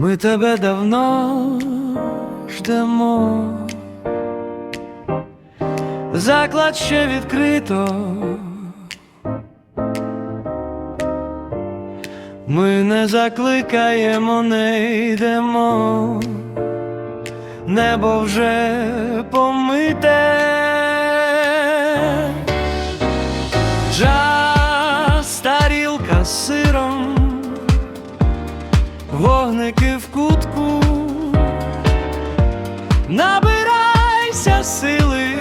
Ми тебе давно ждемо. Заклад ще відкрито. Ми не закликаємо, не йдемо, небо вже помите. Джаз, тарілка сиром, вогники в кутку, набирайся сили,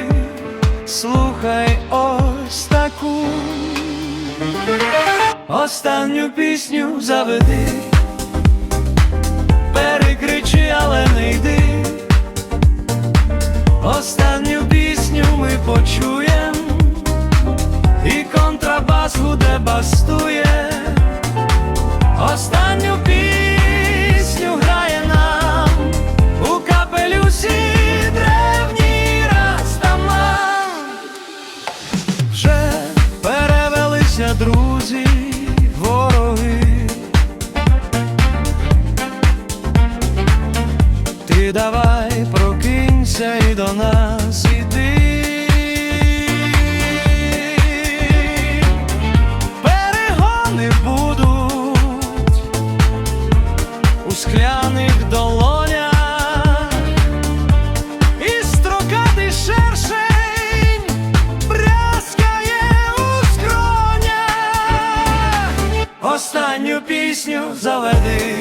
слухай ось таку. Останню пісню заведи, перевелися друзі, вороги. Ти давай прокинься і до нас іди. Останню пісню заведи,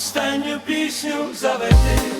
Останню пісню заведи.